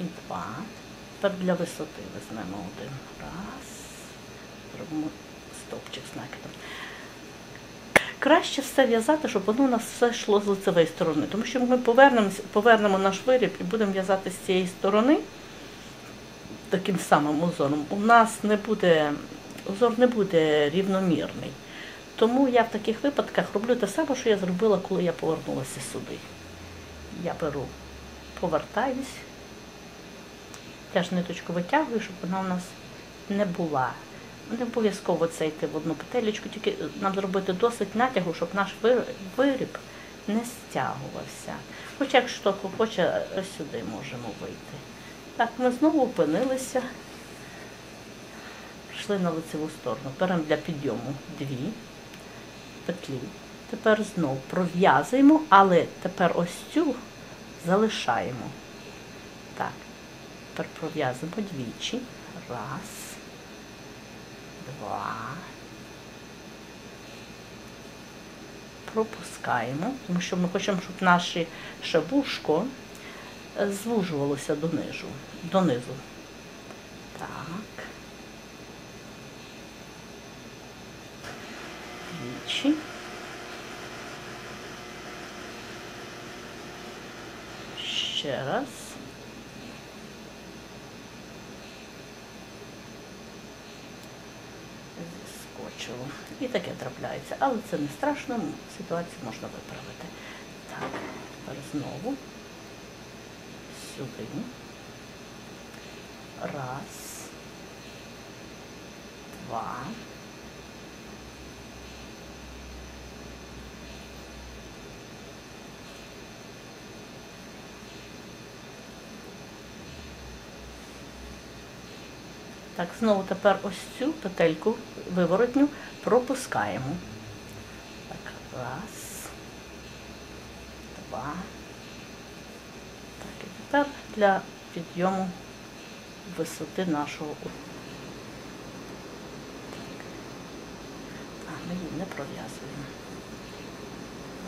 і два. Тепер для висоти візьмемо один. Раз. Зробимо стовпчик з накидом. Краще все в'язати, щоб воно у нас все йшло з лицевої сторони. Тому що ми повернемо наш виріб і будемо в'язати з цієї сторони таким самим узором. У нас не буде, узор не буде рівномірний. Тому я в таких випадках роблю те саме, що я зробила, коли я повернулася сюди. Я беру, повертаюсь, теж ниточку витягую, щоб вона у нас не була. Не обов'язково це йти в одну петелечку, тільки нам зробити досить натягу, щоб наш виріб не стягувався. Хоча якщо хто хоче, сюди можемо вийти. Так, ми знову опинилися, пішли на лицеву сторону. Беремо для підйому дві петлі. Тепер знову пров'язуємо, але тепер ось цю залишаємо. Так, тепер пров'язуємо двічі. Раз, два. Пропускаємо, тому що ми хочемо, щоб наше шабушко е, звужувалося донизу. донизу. Так. Двічі. Ще раз. Зіскочило. І таке трапляється. Але це не страшно, ситуацію можна виправити. Так, тепер знову сюди. Раз. Два. Так, знову тепер ось цю петельку виворотню пропускаємо. Так, раз, два. Так, і тепер для підйому висоти нашого. Так, а, ми її не пров'язуємо.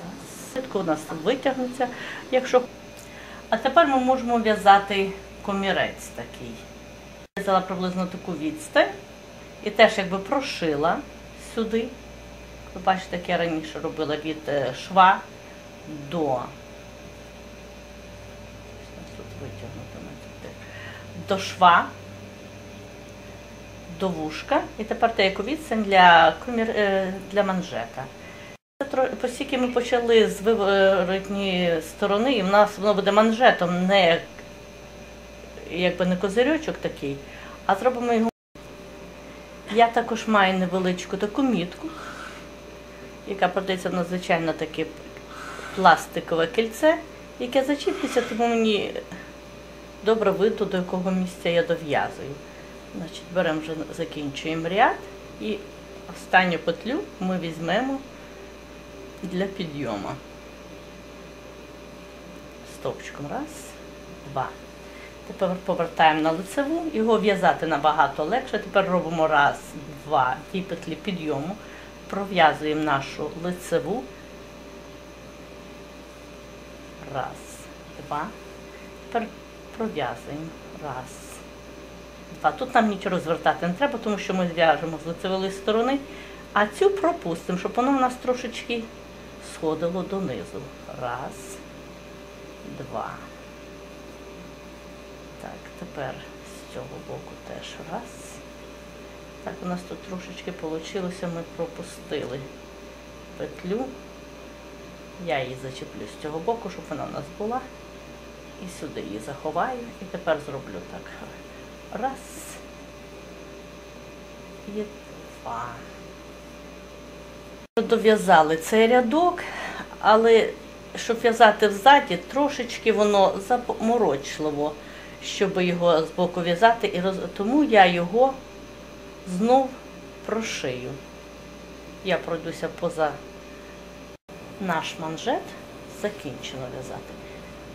Раз. У нас витягнеться, якщо. А тепер ми можемо в'язати комірець такий. Взяла приблизно таку відстань і теж якби прошила сюди. Ви бачите, як я раніше робила від е, шва до. Тут витягнуто на це. До шва, до вушка. І тепер те як відстань для, е, для манжета. Оскільки ми почали з виворотньої сторони, і в нас воно буде манжетом, не якби не козирьочок такий, а зробимо його. Я також маю невеличку таку мітку, яка продається надзвичайно таке пластикове кільце, яке зачіплюється, тому мені добре видно, до якого місця я дов'язую. Значить, беремо вже закінчуємо ряд і останню петлю ми візьмемо для підйому. Стовпчиком раз, два. Тепер повертаємо на лицеву, його в'язати набагато легше. Тепер робимо раз, два, дві петлі підйому, пров'язуємо нашу лицеву. Раз, два. Тепер пров'язуємо. Раз, два. Тут нам нічого розвертати не треба, тому що ми зв'яжемо з лицевої сторони, а цю пропустимо, щоб воно у нас трошечки сходило донизу. Раз, два. Так, тепер з цього боку теж раз. Так, у нас тут трошечки вийшло, ми пропустили петлю. Я її зачеплю з цього боку, щоб вона у нас була. І сюди її заховаю. І тепер зроблю так. Раз. І два. Дов'язали цей рядок, але щоб в'язати взаді, трошечки воно заморочливо, щоб його з боку в'язати, і роз... тому я його знов прошию. Я пройдуся поза наш манжет, закінчено в'язати.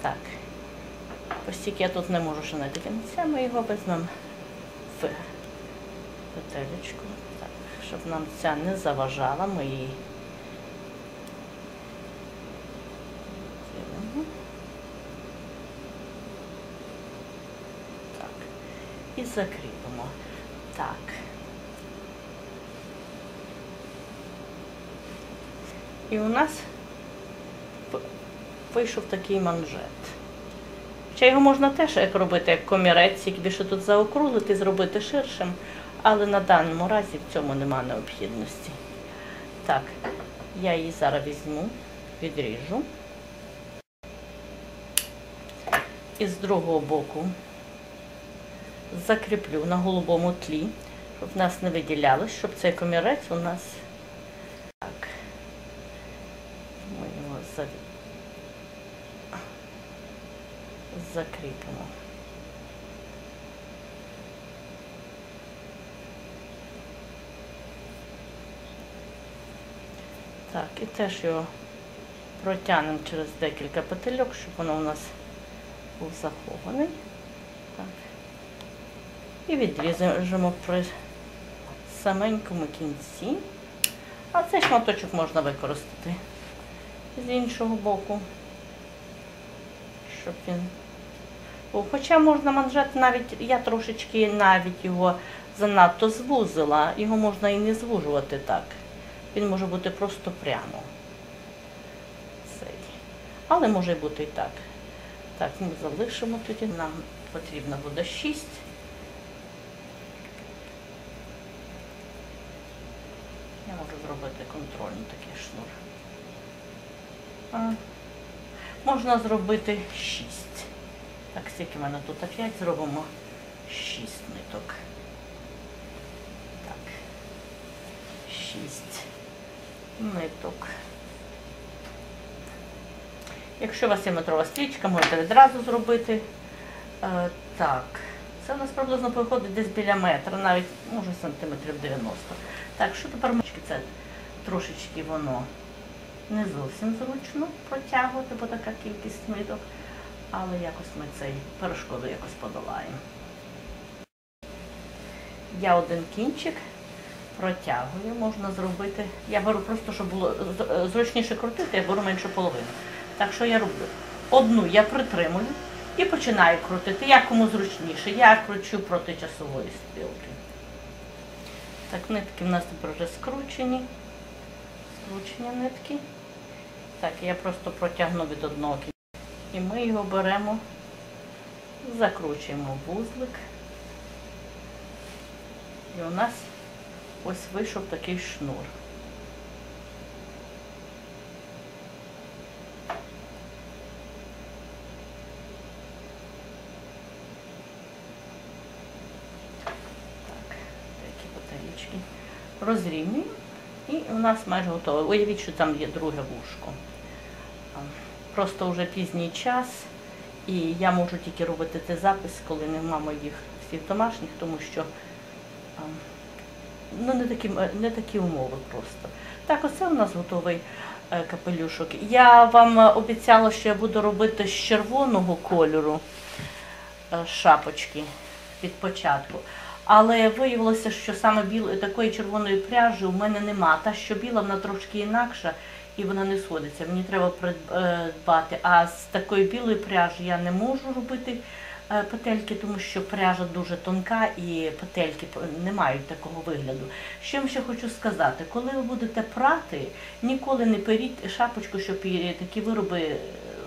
Так, оскільки я тут не можу ще знайти кінця, ми його візьмемо в петелечку, так, щоб нам ця не заважала, ми її і закріпимо. Так. І у нас вийшов такий манжет. Ще його можна теж як робити як комірець, тільки більше тут заокруглити, зробити ширшим, але на даному разі в цьому нема необхідності. Так, я її зараз візьму, відріжу. І з другого боку закріплю на голубому тлі, щоб в нас не виділялось, щоб цей комірець у нас так. Ми його за- закріпимо. Так, і теж його протягнемо через декілька петельок, щоб воно у нас був захований. Так. І відрізаємо при саменькому кінці. А цей шматочок можна використати з іншого боку, щоб він був. Хоча можна манжет навіть, я трошечки навіть його занадто звузила, його можна і не звужувати так. Він може бути просто прямо. Цей. Але може бути і так. Так, ми залишимо тоді. Нам потрібно буде 6. Я можу зробити контрольний такий шнур. А, можна зробити 6. Так, скільки в мене тут 5, зробимо 6 ниток. Так. 6 ниток. Якщо у вас є метрова стрічка, можете відразу зробити. Е, так, це у нас приблизно виходить десь біля метра, навіть може сантиметрів 90. Так, що тепер мочки? Це трошечки воно не зовсім зручно протягувати, бо така кількість ниток, але якось ми цей перешкоду якось подолаємо. Я один кінчик протягую, можна зробити. Я беру просто, щоб було зручніше крутити, я беру меншу половину. Так що я роблю? Одну я притримую і починаю крутити. Як кому зручніше. Я кручу проти часової стрілки. Так, нитки в нас тепер вже скручені. Скручені нитки. Так, я просто протягну від одного кінця. І ми його беремо, закручуємо вузлик. І у нас ось вийшов такий шнур. Так, такі бутилічки розрівнюємо. І у нас майже готове. Уявіть, що там є друге вушко. Просто вже пізній час, і я можу тільки робити цей запис, коли нема моїх всіх домашніх, тому що ну, не, такі, не такі умови просто. Так, оце у нас готовий е, капелюшок. Я вам обіцяла, що я буду робити з червоного кольору е, шапочки від початку. Але виявилося, що саме білої такої червоної пряжі у мене нема. Та, що біла, вона трошки інакша і вона не сходиться. Мені треба придбати. А з такої білої пряжі я не можу робити е, петельки, тому що пряжа дуже тонка і петельки не мають такого вигляду. Що я ще хочу сказати, коли ви будете прати, ніколи не періть шапочку, щоб такі вироби,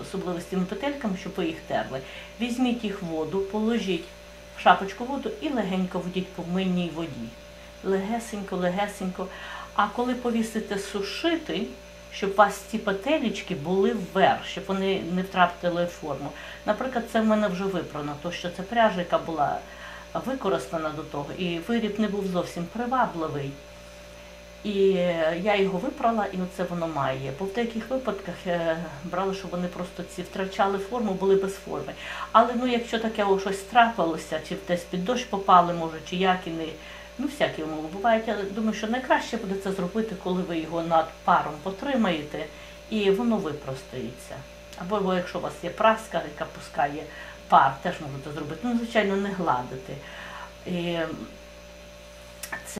особливо з цими петельками, щоб ви їх терли. Візьміть їх в воду, положіть шапочку воду і легенько водіть по мильній воді. Легесенько, легесенько. А коли повісите сушити, щоб у вас ці петелічки були вверх, щоб вони не втратили форму. Наприклад, це в мене вже випрано, то що це пряжа, яка була використана до того, і виріб не був зовсім привабливий. І я його випрала, і оце воно має. Бо в деяких випадках е, брали, щоб вони просто ці втрачали форму, були без форми. Але ну, якщо таке о, щось трапилося, чи десь під дощ попали, може, чи як і не. Ну, всякі умови бувають. Я думаю, що найкраще буде це зробити, коли ви його над паром потримаєте і воно випростається. Або якщо у вас є праска, яка пускає пар, теж можете зробити. Ну, звичайно, не гладити. І це